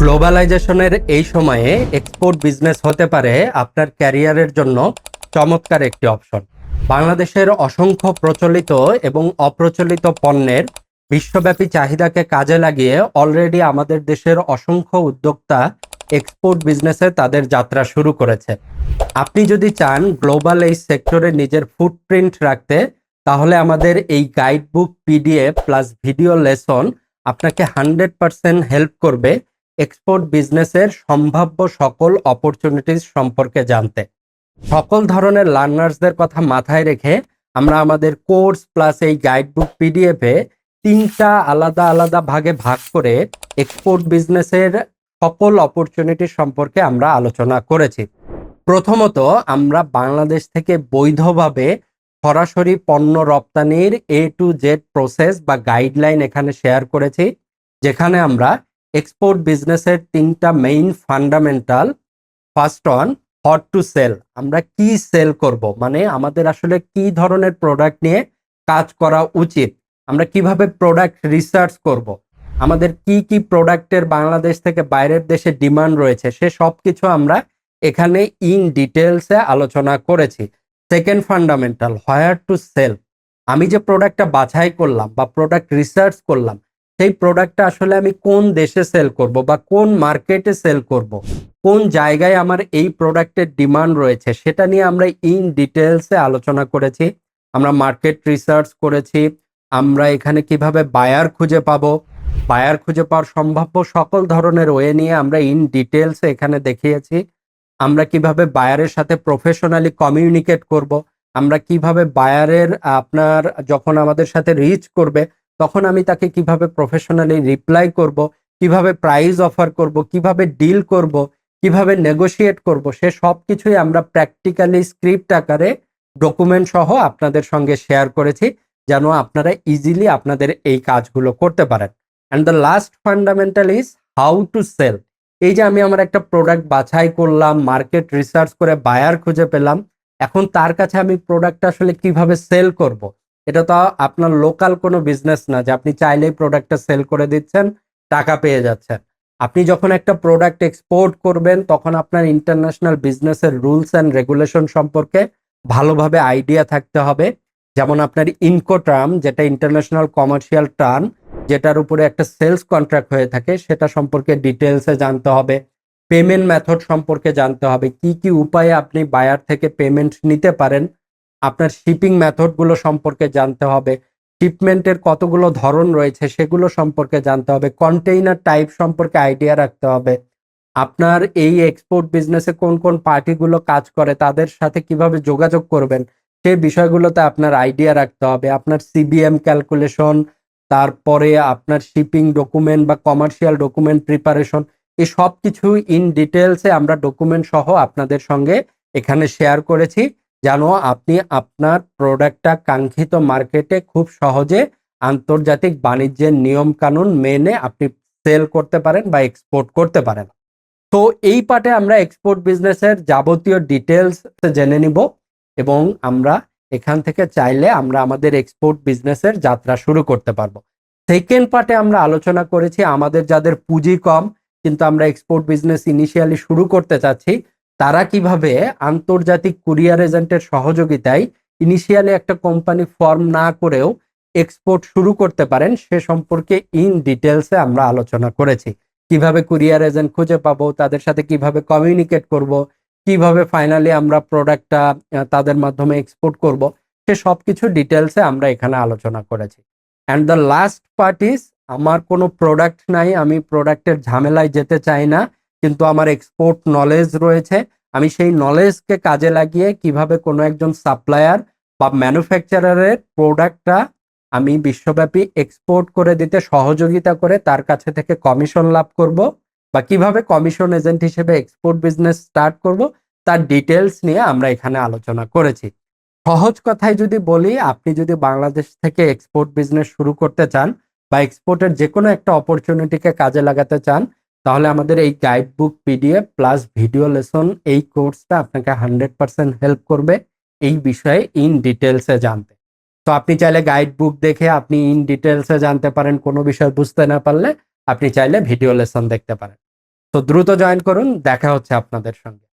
গ্লোবালাইজেশনের এই সময়ে export business হতে পারে আপনার ক্যারিয়ারের জন্য চমৎকার একটি অপশন বাংলাদেশের অসংখ্য প্রচলিত এবং অপ্রচলিত পণ্যের বিশ্বব্যাপী চাহিদাকে কাজে লাগিয়ে অলরেডি আমাদের দেশের অসংখ্য উদ্যোক্তা এক্সপোর্ট বিজনেসে তাদের যাত্রা শুরু করেছে। আপনি যদি চান গ্লোবাল এই সেক্টরে নিজের ফুটপ্রিন্ট রাখতে, তাহলে আমাদের এই guide book PDF plus video lesson আপনাকে হান্ড্রেড পার্সেন্ট হেল্প করবে। এক্সপোর্ট বিজনেসের সম্ভাব্য সকল অপরচুনিটিস সম্পর্কে জানতে। সকল ধরনের লার্নার্সদের কথা মাথায় রেখে আমরা আমাদের কোর্স প্লাস এই গাইডবুক পিডিএফে তিনটা আলাদা আলাদা ভাগে ভাগ করে এক্সপোর্ট বিজনেসের সকল অপরচুনিটি সম্পর্কে আমরা আলোচনা করেছি। প্রথমত আমরা বাংলাদেশ থেকে বৈধভাবে সরাসরি পণ্য রপ্তানির এ টু জেড প্রসেস বা গাইডলাইন এখানে শেয়ার করেছি, যেখানে আমরা এক্সপোর্ট বিজনেসের তিনটা main fundamental first one what to sell আমরা কি সেল করব? মানে আমাদের আসলে কি ধরনের প্রোডাক্ট নিয়ে কাজ করা উচিত? আমরা কীভাবে প্রোডাক্ট রিসার্চ করব? আমাদের কি কি প্রোডাক্টের বাংলাদেশ থেকে বাইরের দেশে ডিমান্ড রয়েছে? সে সব কিছু আমরা এখানে ইন ডিটেলসে আলোচনা করেছি। Second fundamental where to sell আমি যে প্রোডাক্টটা বাছাই করলাম বা প্রোডাক্ট রিসার্চ করলাম সেই প্রোডাক্টটা আসলে আমি কোন দেশে সেল করব বা কোন মার্কেটে সেল করব? কোন জায়গায় আমার এই প্রোডাক্টের ডিমান্ড রয়েছে? সেটা নিয়ে আমরা ইন ডিটেলসে আলোচনা করেছি, আমরা মার্কেট রিসার্চ করেছি, আমরা এখানে কীভাবে বায়ার খুঁজে পাবো? বায়ার খুঁজে পাওয়ার সম্ভাব্য সকল ধরনের ওয়ে নিয়ে আমরা ইন ডিটেলসে এখানে দেখিয়েছি। আমরা কীভাবে বায়ারের সাথে প্রফেশনালি কমিউনিকেট করব? আমরা কীভাবে বায়ারের আপনার যখন আমাদের সাথে রিচ করবে তখন আমি তাকে কীভাবে প্রফেশনালি রিপ্লাই করব, কীভাবে প্রাইজ অফার করব, কীভাবে ডিল করব, কীভাবে নেগোশিয়েট করব, সে সব কিছুই আমরা প্র্যাকটিক্যালি স্ক্রিপ্ট আকারে ডকুমেন্ট সহ আপনাদের সঙ্গে শেয়ার করেছি যেন আপনারা ইজিলি আপনাদের এই কাজগুলো করতে পারেন and the last fundamental is how to sell এই যে আমি আমার একটা প্রোডাক্ট বাছাই করলাম মার্কেট রিসার্চ করে বায়ার খুঁজে পেলাম, এখন তার কাছে আমি প্রোডাক্টটা আসলে কীভাবে সেল করব। এটা তো আপনার লোকাল কোনো বিজনেস না যে আপনি চাইলেই প্রোডাক্টটা সেল করে দিচ্ছেন, টাকা পেয়ে যাচ্ছেন। আপনি যখন একটা প্রোডাক্ট এক্সপোর্ট করবেন, তখন আপনার ইন্টারন্যাশনাল বিজনেসের রুলস অ্যান্ড রেগুলেশন সম্পর্কে ভালোভাবে আইডিয়া থাকতে হবে। যেমন আপনার ইনকো টার্ম যেটা ইন্টারন্যাশনাল কমার্শিয়াল টার্ম যেটার উপরে একটা সেলস কন্ট্রাক্ট হয়ে থাকে, সেটা সম্পর্কে ডিটেলসে জানতে হবে। পেমেন্ট মেথড সম্পর্কে জানতে হবে। কি কি উপায়ে আপনি বায়ার থেকে পেমেন্ট নিতে পারেন আপনার শিপিং মেথডগুলো সম্পর্কে জানতে হবে শিপমেন্টের কতগুলো ধরন রয়েছে সেগুলো সম্পর্কে জানতে হবে কন্টেইনার টাইপ সম্পর্কে আইডিয়া রাখতে হবে। আপনার এই এক্সপোর্ট বিজনেসে কোন কোন পার্টিগুলো কাজ করে তাদের সাথে কীভাবে যোগাযোগ করবেন, সেই বিষয়গুলোতে আপনার আইডিয়া রাখতে হবে। আপনার সিবিএম ক্যালকুলেশন তারপরে আপনার শিপিং ডকুমেন্ট বা কমার্শিয়াল ডকুমেন্ট প্রিপারেশন এই সব কিছু ইন ডিটেলসে আমরা ডকুমেন্ট সহ আপনাদের সঙ্গে এখানে শেয়ার করেছি। যেন আপনি আপনার প্রোডাক্টটা কাঙ্ক্ষিত মার্কেটে খুব সহজে আন্তর্জাতিক বাণিজ্যের নিয়ম কানুন মেনে আপনি সেল করতে পারেন বা এক্সপোর্ট করতে পারেন। তো এই পার্টে আমরা এক্সপোর্ট বিজনেসের যাবতীয় ডিটেলস জেনে নিব এবং আমরা এখান থেকে চাইলে আমরা আমাদের এক্সপোর্ট বিজনেসের যাত্রা শুরু করতে পারব। সেকেন্ড পার্টে আমরা আলোচনা করেছি আমাদের যাদের পুঁজি কম, কিন্তু আমরা এক্সপোর্ট বিজনেস ইনিশিয়ালি শুরু করতে চাচ্ছি তারা কীভাবে আন্তর্জাতিক কুরিয়ার এজেন্টের সহযোগিতায় ইনিশিয়ালি একটা কোম্পানি ফর্ম না করেও এক্সপোর্ট শুরু করতে পারেন, সে সম্পর্কে ইন ডিটেলসে আমরা আলোচনা করেছি। কীভাবে কুরিয়ার এজেন্ট খুঁজে পাবো, তাদের সাথে কীভাবে কমিউনিকেট করব, কীভাবে ফাইনালি আমরা প্রোডাক্টটা তাদের মাধ্যমে এক্সপোর্ট করব, সে সব কিছু ডিটেলসে আমরা এখানে আলোচনা করেছি। And the last part is আমার কোনো প্রোডাক্ট নাই, আমি প্রোডাক্টের ঝামেলায় যেতে চাই না, কিন্তু আমার এক্সপোর্ট নলেজ রয়েছে আমি সেই নলেজকে কাজে লাগিয়ে কীভাবে কোনো একজন সাপ্লায়ার বা ম্যানুফ্যাকচারারের প্রোডাক্টটা আমি বিশ্বব্যাপী এক্সপোর্ট করে দিতে সহযোগিতা করে তার কাছে থেকে কমিশন লাভ করব বা কীভাবে কমিশন এজেন্ট হিসেবে এক্সপোর্ট বিজনেস স্টার্ট করব, তার ডিটেলস নিয়ে আমরা এখানে আলোচনা করেছি। সহজ কথায় যদি বলি, আপনি যদি বাংলাদেশ থেকে এক্সপোর্ট বিজনেস শুরু করতে চান বা এক্সপোর্টের যে কোনো একটা অপরচুনিটিকে কাজে লাগাতে চান তাহলে আমাদের এই guide book PDF plus video lesson এই কোর্সটা আপনাকে হান্ড্রেড পার্সেন্ট হেল্প করবে এই বিষয়ে ইন ডিটেলসে জানতে। তো আপনি চাইলে গাইড বুক দেখে আপনি ইন ডিটেলসে জানতে পারেন, কোনো বিষয় বুঝতে না পারলে আপনি চাইলে ভিডিও লেসন দেখতে পারেন। তো দ্রুত জয়েন করুন, দেখা হচ্ছে আপনাদের সঙ্গে।